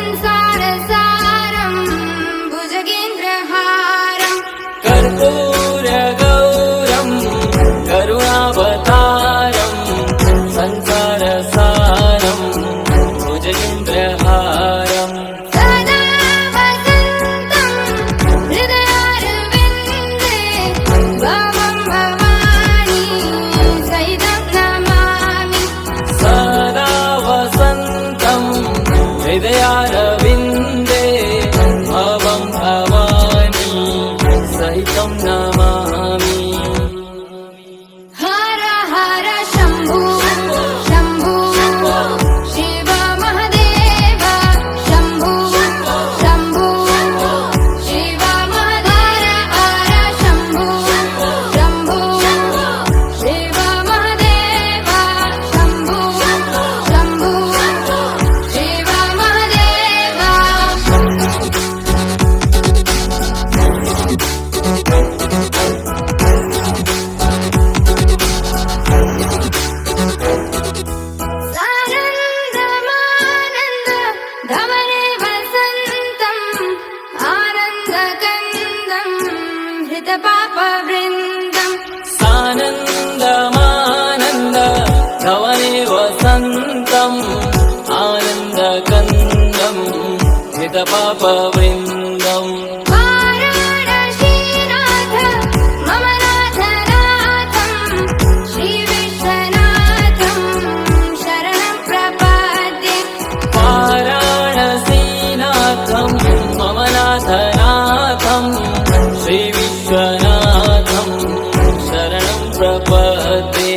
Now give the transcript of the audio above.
and don't. పరిశుద్ధ పాప బృందం సానందమానంద ధవనే प्रपति